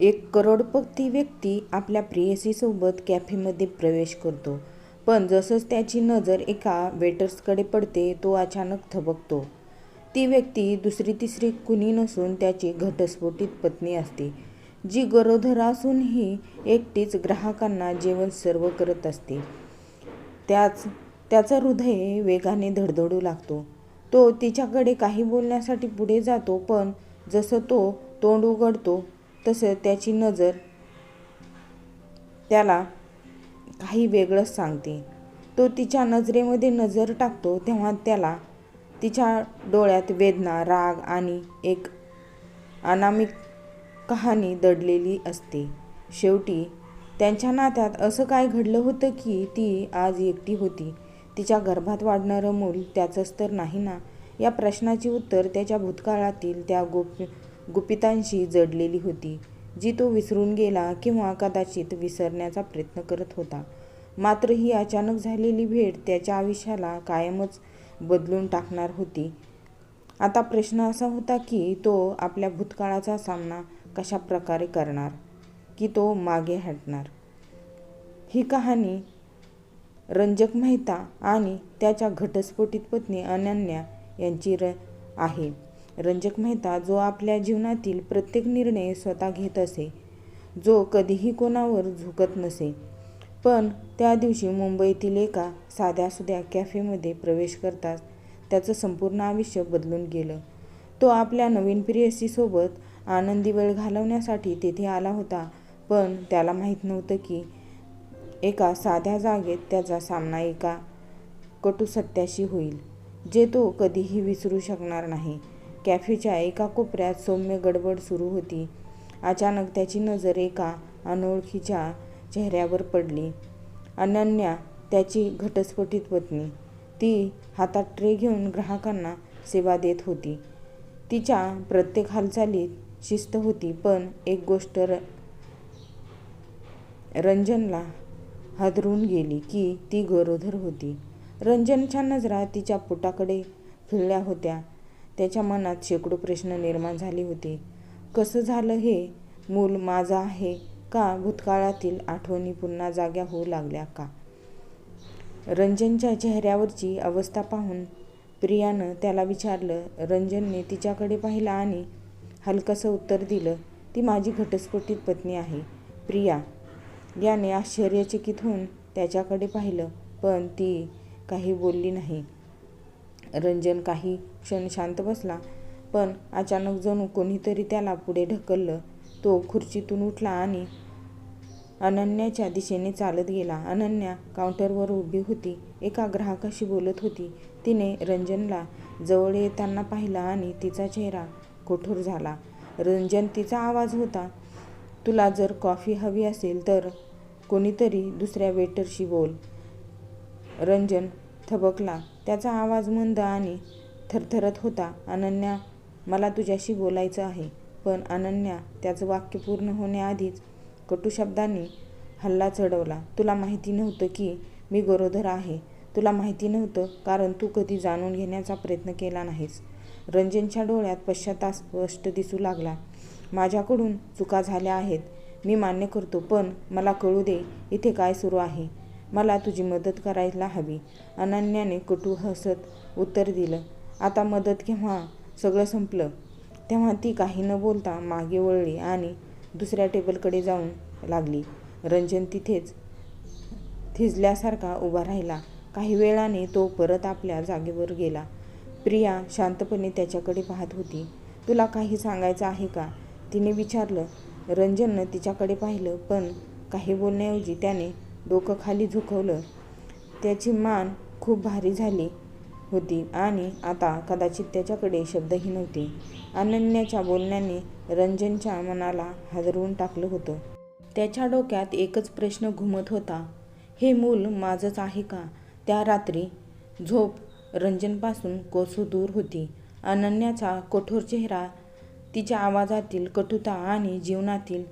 एक करोडपती व्यक्ती आपल्या प्रेयसीसोबत कॅफेमध्ये प्रवेश करतो. पण जसंच त्याची नजर एका वेटर्सकडे पडते तो अचानक थबकतो. ती व्यक्ती दुसरी-तिसरी कुणी नसून त्याची घटस्फोटित पत्नी असते, जी गरोदर असूनही एकटीच ग्राहकांना जेवण सर्व करत असते. त्याच त्याचं हृदय वेगाने धडधडू लागतो तो तिच्याकडे काही बोलण्यासाठी पुढे जातो पण जसं तो तोंड उघडतो तसं त्याची नजर त्याला काही वेगळंच सांगते. तो तिच्या नजरेमध्ये नजर टाकतो तेव्हा त्याला तिच्या डोळ्यात वेदना, राग आणि एक अनामिक कहाणी दडलेली असते. शेवटी त्यांच्या नात्यात असं काय घडलं होतं की ती आज एकटी होती? तिच्या गर्भात वाढणारं मूल त्याचंच तर नाही ना? या प्रश्नाचे उत्तर त्याच्या भूतकाळातील त्या गोप गुपितांशी जडलेली होती, जी तो विसरून गेला किंवा कदाचित विसरण्याचा प्रयत्न करत होता. मात्र ही अचानक झालेली भेट त्याच्या आयुष्याला कायमच बदलून टाकणार होती. आता प्रश्न असा होता की तो आपल्या भूतकाळाचा सामना कशा प्रकारे करणार? की तो मागे हटणार? ही कहाणी रंजक मेहता आणि त्याच्या घटस्फोटित पत्नी अनन्या यांची र आहे. रंजक मेहता जो आपल्या जीवनातील प्रत्येक निर्णय स्वतः घेत असे, जो कधीही कोणावर झुकत नसे. पण त्या दिवशी मुंबईतील एका साध्यासुध्या कॅफेमध्ये प्रवेश करताच त्याचं संपूर्ण आयुष्य बदलून गेलं. तो आपल्या नवीन प्रियसीसोबत आनंदी वेळ घालवण्यासाठी तेथे आला होता पण त्याला माहीत नव्हतं की एका साध्या जागेत त्याचा सामना एका कटू सत्याशी होईल, जे तो कधीही विसरू शकणार नाही. कॅफेच्या एका कोपऱ्यात सौम्य गडबड सुरू होती. अचानक त्याची नजर एका अनोळखीच्या चेहऱ्यावर पडली. अनन्या, त्याची घटस्फोटित पत्नी. ती हातात ट्रे घेऊन ग्राहकांना सेवा देत होती. तिच्या प्रत्येक हालचालीत शिस्त होती. पण एक गोष्ट र रंजनला हादरून गेली की ती गरोदर होती. रंजनच्या नजरा तिच्या पोटाकडे फिरल्या होत्या. त्याच्या मनात शेकडो प्रश्न निर्माण झाले होते. कसं झालं हे? मूल माझं आहे का भूतकाळातील आठवणी पुन्हा जाग्या होऊ लागल्या का? रंजनच्या चेहऱ्यावरची अवस्था पाहून प्रियानं त्याला विचारलं. रंजनने तिच्याकडे पाहिलं आणि हलकंसं उत्तर दिलं, ती माझी घटस्फोटित पत्नी आहे, प्रिया. याने आश्चर्यचकित होऊन त्याच्याकडे पाहिलं. पण ती काही बोलली नाही. रंजन काही क्षण शांत बसला. पण अचानक जणू कोणीतरी त्याला पुढे ढकललं. तो खुर्चीतून उठला आणि अनन्याच्या दिशेने चालत गेला. अनन्या काउंटरवर उभी होती. एका ग्राहकाशी बोलत होती. तिने रंजनला जवळ येताना पाहिलं आणि तिचा चेहरा कठोर झाला. रंजन तिचा आवाज होता. तुला जर कॉफी हवी असेल तर कोणीतरी दुसऱ्या वेटरशी बोल. रंजन थबकला. त्याचा आवाज मंद आणि थरथरत होता. अनन्या, मला तुझ्याशी बोलायचं आहे. पण अनन्या त्याचं वाक्य पूर्ण होण्याआधीच कटू शब्दांनी हल्ला चढवला. तुला माहिती नव्हतं की मी गरोदर आहे? तुला माहिती नव्हतं कारण तू कधी जाणून घेण्याचा प्रयत्न केला नाहीस. रंजनच्या डोळ्यात पश्चाता स्पष्ट दिसू लागला. माझ्याकडून चुका झाल्या आहेत, मी मान्य करतो. पण मला कळू दे इथे काय सुरू आहे. मला तुझी मदत करायला हवी. अनन्याने कटू हसत उत्तर दिलं. आता मदत केव्हा सगळं संपलं तेव्हा ती काही न बोलता मागे वळली आणि दुसऱ्या टेबलकडे जाऊन लागली. रंजन तिथेच थिजल्यासारखा उभा राहिला. काही वेळाने तो परत आपल्या जागेवर गेला. प्रिया शांतपणे त्याच्याकडे पाहत होती. तुला काही सांगायचं आहे का? तिने विचारलं. रंजननं तिच्याकडे पाहिलं. पण काही बोलण्याऐवजी त्याने डोकं खाली झुकवलं. त्याची मान खूप भारी झाली होती आणि आता कदाचित त्याच्याकडे शब्दही नव्हते. अनन्याच्या बोलण्याने रंजनच्या मनाला हादरवून टाकलं होतं. त्याच्या डोक्यात एकच प्रश्न घुमत होता. हे मूल माझंच आहे का? त्या रात्री झोप रंजनपासून कोसू दूर होती. अनन्याचा कठोर चेहरा, तिच्या आवाजातील कटुता आणि जीवनातील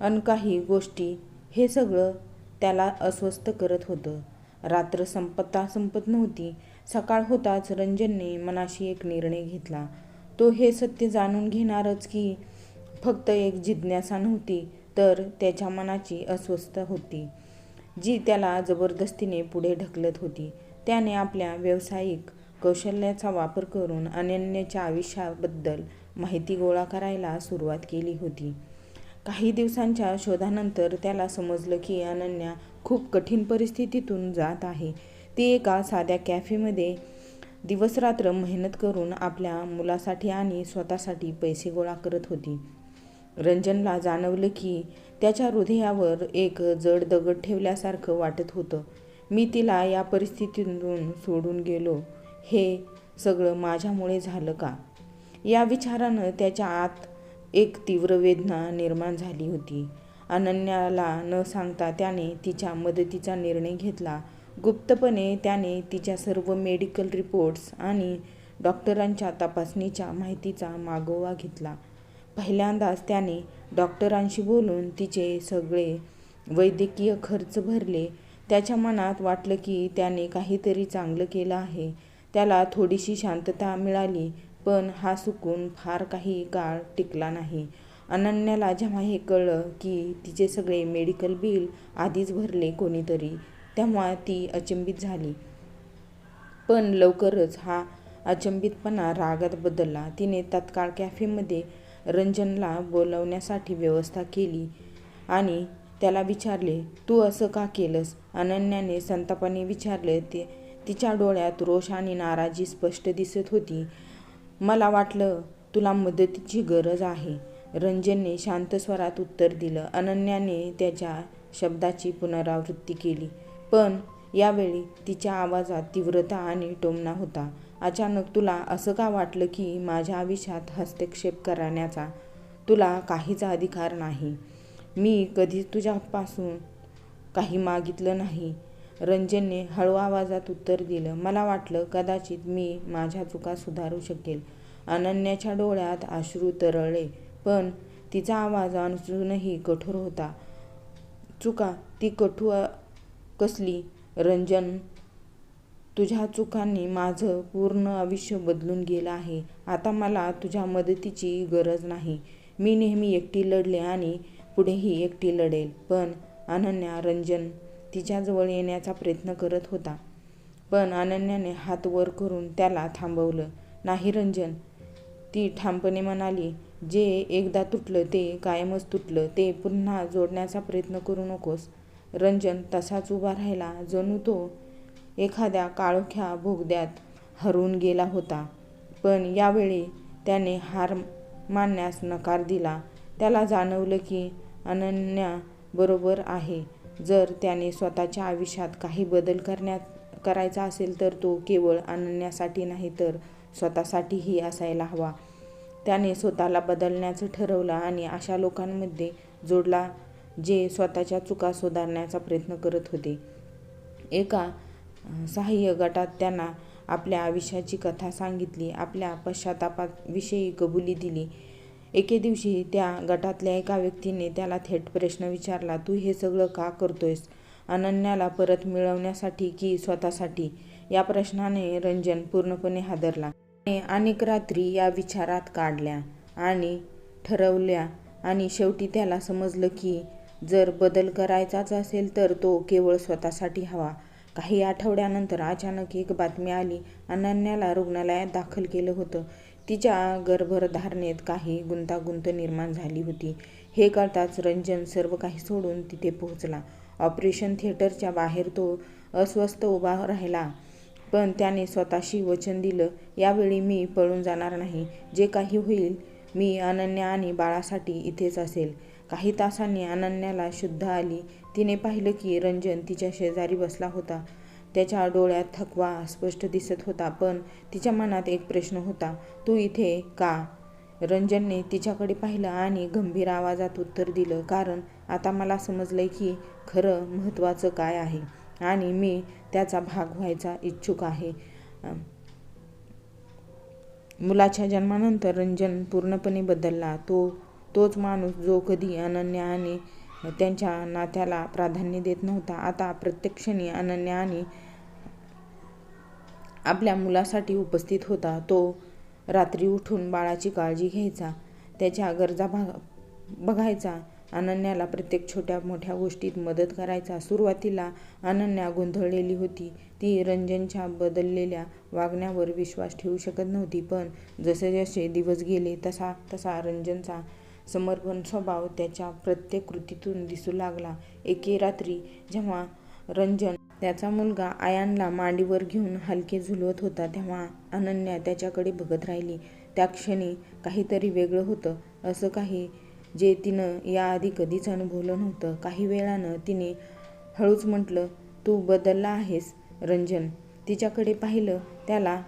अनकाही गोष्टी हे सगळं त्याला अस्वस्थ करत होतं. रात्र संपत्ता संपत नव्हती. सकाळ होताच रंजनने मनाशी एक निर्णय घेतला. तो हे सत्य जाणून घेणारच की फक्त एक जिज्ञासा नव्हती तर त्याच्या मनाची अस्वस्थ होती जी त्याला जबरदस्तीने पुढे ढकलत होती त्याने आपल्या व्यावसायिक कौशल्याचा वापर करून अनन्याच्या आयुष्याबद्दल माहिती गोळा करायला सुरुवात केली होती काही दिवसांच्या शोधानंतर त्याला समजलं की अनन्या खूप कठीण परिस्थितीतून जात आहे. ती एका साध्या कॅफेमध्ये दिवसरात्र मेहनत करून आपल्या मुलासाठी आणि स्वतःसाठी पैसे गोळा करत होती. रंजनला जाणवलं की त्याच्या हृदयावर एक जड दगड ठेवल्यासारखं वाटत होतं. मी तिला या परिस्थितीतून सोडून गेलो. हे सगळं माझ्यामुळे झालं का? या विचारानं त्याच्या आत एक तीव्र वेदना निर्माण झाली होती. अनन्याला न सांगता त्याने तिच्या मदतीचा निर्णय घेतला. गुप्तपणे त्याने तिच्या सर्व मेडिकल रिपोर्ट्स आणि डॉक्टरांच्या तपासणीच्या माहितीचा मागोवा घेतला. पहिल्यांदाच त्याने डॉक्टरांशी बोलून तिचे सगळे वैद्यकीय खर्च भरले. त्याच्या मनात वाटलं की त्याने काहीतरी चांगलं केलं आहे. त्याला थोडीशी शांतता मिळाली. पण हा सुकून फार काही काळ टिकला नाही. अनन्याला जेव्हा हे कळलं की तिचे सगळे मेडिकल बिल आधीच भरले कोणीतरी तेव्हा ती अचंबित झाली. पण लवकरच हा अचंबितपणा रागात बदलला. तिने तत्काळ कॅफेमध्ये रंजनला बोलवण्यासाठी व्यवस्था केली आणि त्याला विचारले तू असं का केलंस? अनन्याने संतापाने विचारले ते तिच्या डोळ्यात रोष आणि नाराजी स्पष्ट दिसत होती. मला वाटलं तुला मदतीची गरज आहे. रंजनने शांत स्वरात उत्तर दिलं. अनन्याने त्याच्या शब्दाची पुनरावृत्ती केली. पण यावेळी तिच्या आवाजात तीव्रता आणि टोमणा होता. अचानक तुला असं का वाटलं की माझ्या आयुष्यात हस्तक्षेप करण्याचा तुला काहीच अधिकार नाही? मी कधीच तुझ्यापासून काही मागितलं नाही. रंजनने हळू आवाजात उत्तर दिलं. मला वाटलं कदाचित मी माझ्या चुका सुधारू शकेल. अनन्याच्या डोळ्यात अश्रू तरळले पण तिचा आवाज अजूनही कठोर होता. चुका? ती कठू कसली? रंजन तुझ्या चुकांनी माझं पूर्ण आयुष्य बदलून गेलं आहे. आता मला तुझ्या मदतीची गरज नाही. मी नेहमी एकटी लढले आणि पुढेही एकटी लढेल. पण अनन्या रंजन तिच्याजवळ येण्याचा प्रयत्न करत होता. पण अनन्याने हात वर करून त्याला थांबवलं. नाही रंजन ती ठामपणे म्हणाली जे एकदा तुटलं ते कायमच तुटलं. ते पुन्हा जोडण्याचा प्रयत्न करू नकोस रंजन तसाच उभा राहिला जणू तो एखाद्या काळोख्या भोगद्यात हरवून गेला होता. पण यावेळी त्याने हार मानण्यास नकार दिला. त्याला जाणवलं की अनन्या बरोबर आहे. जर त्याने स्वतःच्या आयुष्यात काही बदल करण्यात करायचा असेल तर तो केवळ अनन्यासाठी नाही तर स्वतःसाठीही असायला हवा. त्याने स्वतःला बदलण्याचं ठरवलं आणि अशा लोकांमध्ये जोडला जे स्वतःच्या चुका सुधारण्याचा प्रयत्न करत होते. एका सहाय्य गटात त्यांना आपल्या आयुष्याची कथा सांगितली आपल्या पश्चातापाविषयी कबुली दिली. एके दिवशी त्या गटातल्या एका व्यक्तीने त्याला थेट प्रश्न विचारला तू हे सगळं का करतोयस? अनन्याला परत मिळवण्यासाठी की स्वतःसाठी? या प्रश्नाने रंजन पूर्णपणे हादरला. अनेक रात्री या विचारात काढल्या आणि ठरवल्या आणि शेवटी त्याला समजलं की जर बदल करायचाच असेल तर तो केवळ स्वतःसाठी हवा. काही आठवड्यानंतर अचानक एक बातमी आली. अनन्याला रुग्णालयात दाखल केलं होतं. तिच्या गर्भधारणेत काही गुंतागुंत निर्माण झाली होती. हे कळताच रंजन सर्व काही सोडून तिथे पोहोचला. ऑपरेशन थिएटरच्या बाहेर तो अस्वस्थ उभा राहिला. पण त्याने स्वतःशी वचन दिलं यावेळी मी पळून जाणार नाही. जे काही होईल मी अनन्या आणि बाळासाठी इथेच असेल. काही तासांनी अनन्याला शुद्ध आली. तिने पाहिलं की रंजन तिच्या शेजारी बसला होता. त्याच्या डोळ्यात थकवा स्पष्ट दिसत होता पण तिच्या मनात एक प्रश्न होता तू इथे का? रंजनने तिच्याकडे पाहिलं आणि गंभीर आवाजात उत्तर दिलं कारण आता मला समजलंय की खरं महत्त्वाचं काय आहे आणि मी त्याचा भाग व्हायचा इच्छुक आहे. मुलाच्या जन्मानंतर रंजन पूर्णपणे बदलला. तो तोच माणूस जो कधी अनन्या आणि त्यांच्या नात्याला प्राधान्य देत नव्हता. आता प्रत्येक क्षणी अनन्या आणि आपल्या मुलासाठी उपस्थित होता. तो रात्री उठून बाळाची काळजी घ्यायचा त्याच्या गरजा भाग बघायचा अनन्याला प्रत्येक छोट्या मोठ्या गोष्टीत मदत करायचा. सुरुवातीला अनन्या गोंधळलेली होती. ती रंजनच्या बदललेल्या वागण्यावर विश्वास ठेवू शकत नव्हती पण जसे जसे दिवस गेले तसा तसा रंजनचा समर्पण स्वभाव त्याच्या प्रत्येक कृतीतून दिसू लागला. एके रात्री जेव्हा रंजन त्याचा मुलगा आयानला मांडीवर घेऊन हलके झुलवत होता तेव्हा अनन्या त्याच्याकडे बघत राहिली. त्या क्षणी काहीतरी वेगळं होतं. असं काही जे तिनं याआधी कधीच अनुभवलं नव्हतं. काही वेळानं तिने हळूच म्हटलं तू बदलला आहेस रंजन. तिच्याकडे पाहिलं त्याला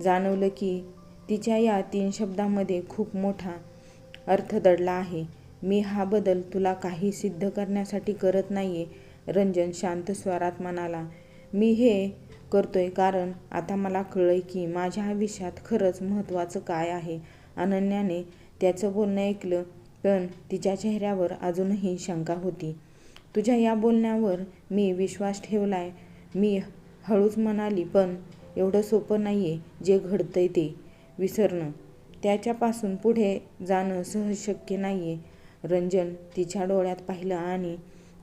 जाणवलं की तिच्या या तीन शब्दांमध्ये खूप मोठा अर्थ दडला आहे. मी हा बदल तुला काही सिद्ध करण्यासाठी करत नाही आहे रंजन शांत स्वरात म्हणाला. मी हे करतोय कारण आता मला कळलं की माझ्या आयुष्यात खरंच महत्त्वाचं काय आहे. अनन्याने त्याचं बोलणं ऐकलं पण तिच्या चेहऱ्यावर अजूनही शंका होती. तुझ्या या बोलण्यावर मी विश्वास ठेवलाय. मी हळूच म्हणाली पण एवढं सोपं नाही आहे जे घडतंय ते विसरणं. त्याच्यापासून पुढे जाणं सहज शक्य नाही रंजन तिच्या डोळ्यात पाहिलं आणि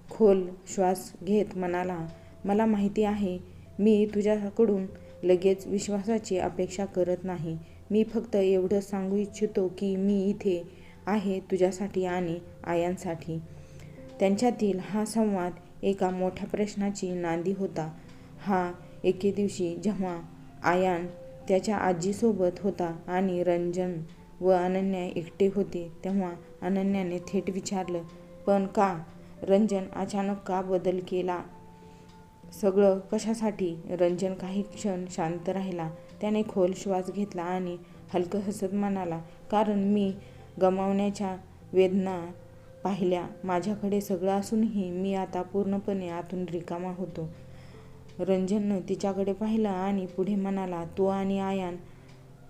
खोल श्वास घेत म्हणाला मला माहिती आहे मी तुझ्याकडून लगेच विश्वासाची अपेक्षा करत नाही. मी फक्त एवढं सांगू इच्छितो की मी इथे आहे तुझ्यासाठी आणि आयांसाठी. त्यांच्यातील हा संवाद एका मोठ्या प्रश्नाची नांदी होता. हा एके दिवशी जेव्हा आयान त्याच्या आजीसोबत होता आणि रंजन व अनन्या एकटे होते तेव्हा अनन्याने थेट विचारलं पण का? रंजन अचानक का बदल केला? सगळं कशासाठी? रंजन काही क्षण शांत राहिला. त्याने खोल श्वास घेतला आणि हलकं हसत म्हणाला कारण मी गमावण्याच्या वेदना पाहिल्या. माझ्याकडे सगळं असूनही मी आता पूर्णपणे आतून रिकामा होतो. रंजननं तिच्याकडे पाहिलं आणि पुढे म्हणाला तू आणि आयान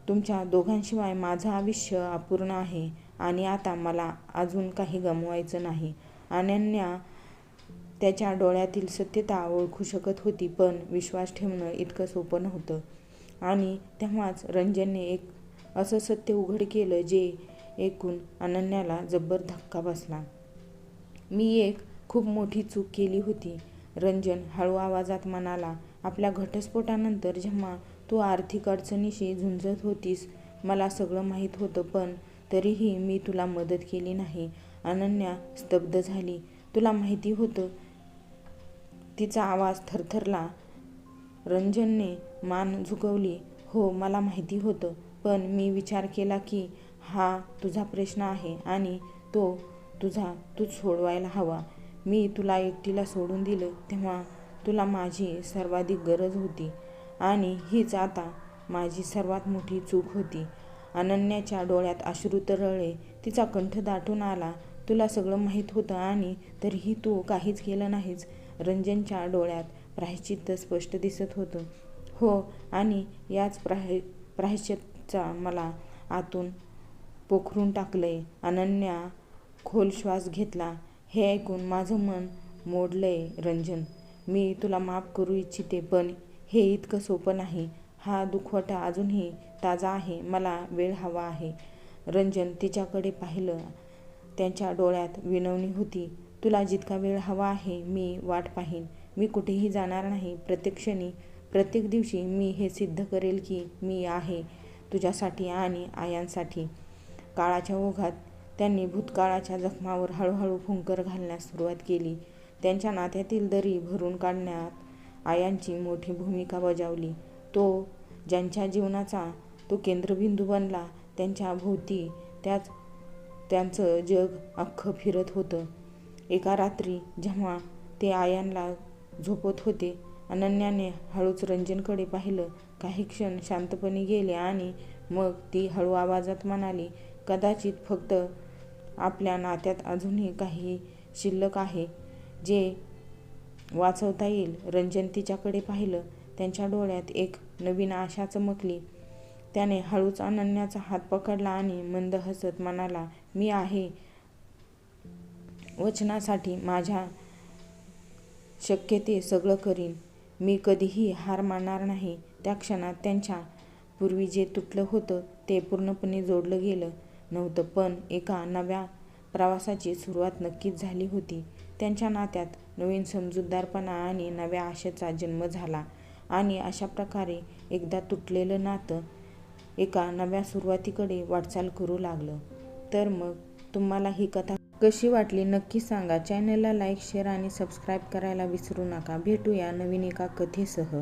तुमच्या दोघांशिवाय माझं आयुष्य अपूर्ण आहे आणि आता मला अजून काही गमवायचं नाही. अनन्या त्याच्या डोळ्यातील सत्यता ओळखू शकत होती पण विश्वास ठेवणं इतकं सोपं नव्हतं. आणि तेव्हाच रंजनने एक असं सत्य उघड केलं जे ऐकून अनन्याला जब्बर धक्का बसला. मी एक खूप मोठी चूक केली होती. रंजन हळू आवाजात म्हणाला आपल्या घटस्फोटानंतर जेव्हा तू आर्थिक अडचणीशी झुंजत होतीस मला सगळं माहीत होतं पण तरीही मी तुला मदत केली नाही. अनन्या स्तब्ध झाली. तुला माहिती होतं? तिचा आवाज थरथरला. रंजनने मान झुकवली. हो मला माहिती होतं पण मी विचार केला की हा तुझा प्रश्न आहे आणि तो तुझा तूच सोडवायला हवा. मी तुला एकटीला सोडून दिलं तेव्हा तुला माझी सर्वाधिक गरज होती. आणि हीच आता माझी सर्वात मोठी चूक होती. अनन्याच्या डोळ्यात अश्रू तरळले तिचा कंठ दाटून आला. तुला सगळं माहीत होतं आणि तरीही तू काहीच केलं नाहीस. रंजनच्या डोळ्यात प्रायश्चित्त स्पष्ट दिसत होतं. हो आणि याच प्राय प्रायश्चितचा मला आतून पोखरून टाकलंय. अनन्या खोल श्वास घेतला. हे ऐकून माझं मन मोडलंय रंजन. मी तुला माफ करू इच्छिते पण हे इतकं सोपं नाही. हा दुखवटा अजूनही ताजा आहे मला वेळ हवा आहे. रंजन तिच्याकडे पाहिलं. त्यांच्या डोळ्यात विनवणी होती. तुला जितका वेळ हवा आहे मी वाट पाहीन. मी कुठेही जाणार नाही. प्रत्येक क्षणी प्रत्येक दिवशी मी हे सिद्ध करेल की मी आहे तुझ्यासाठी आणि आयांसाठी. काळाच्या ओघात त्यांनी भूतकाळाच्या जखमावर हळूहळू फुंकर घालण्यास सुरुवात केली. त्यांच्या नात्यातील दरी भरून काढण्यात आयांची मोठी भूमिका बजावली. तो ज्यांच्या जीवनाचा तो केंद्रबिंदू बनला त्यांच्या भोवती त्याच त्यांचं जग अख्खं फिरत होतं. एका रात्री जेव्हा ते आयांना झोपत होते अनन्याने हळूच रंजनकडे पाहिलं. काही क्षण शांतपणे गेले आणि मग ती हळू आवाजात म्हणाली कदाचित फक्त आपल्या नात्यात अजूनही काही शिल्लक आहे जे वाचवता येईल. रंजन तिच्याकडे पाहिलं त्यांच्या डोळ्यात एक नवीन आशा चमकली. त्याने हळूच अनन्याचा हात पकडला आणि मंद हसत म्हणाला मी आहे. वचनासाठी माझ्या शक्य ते सगळं करीन. मी कधीही हार मानणार नाही. त्या क्षणात त्यांच्या पूर्वी जे तुटलं होतं ते पूर्णपणे जोडलं गेलं. नव्हतं पण एका नव्या प्रवासाची सुरुवात नक्कीच झाली होती. त्यांच्या नात्यात नवीन समजूतदारपणा आणि नव्या आशेचा जन्म झाला आणि अशा प्रकारे एकदा तुटलेलं नातं एका नव्या सुरुवातीकडे वाटचाल करू लागलं. तर मग तुम्हाला ही कथा कशी वाटली नक्की सांगा. चॅनलला लाईक शेअर आणि सबस्क्राईब करायला विसरू नका. भेटूया नवीन एका कथेसह.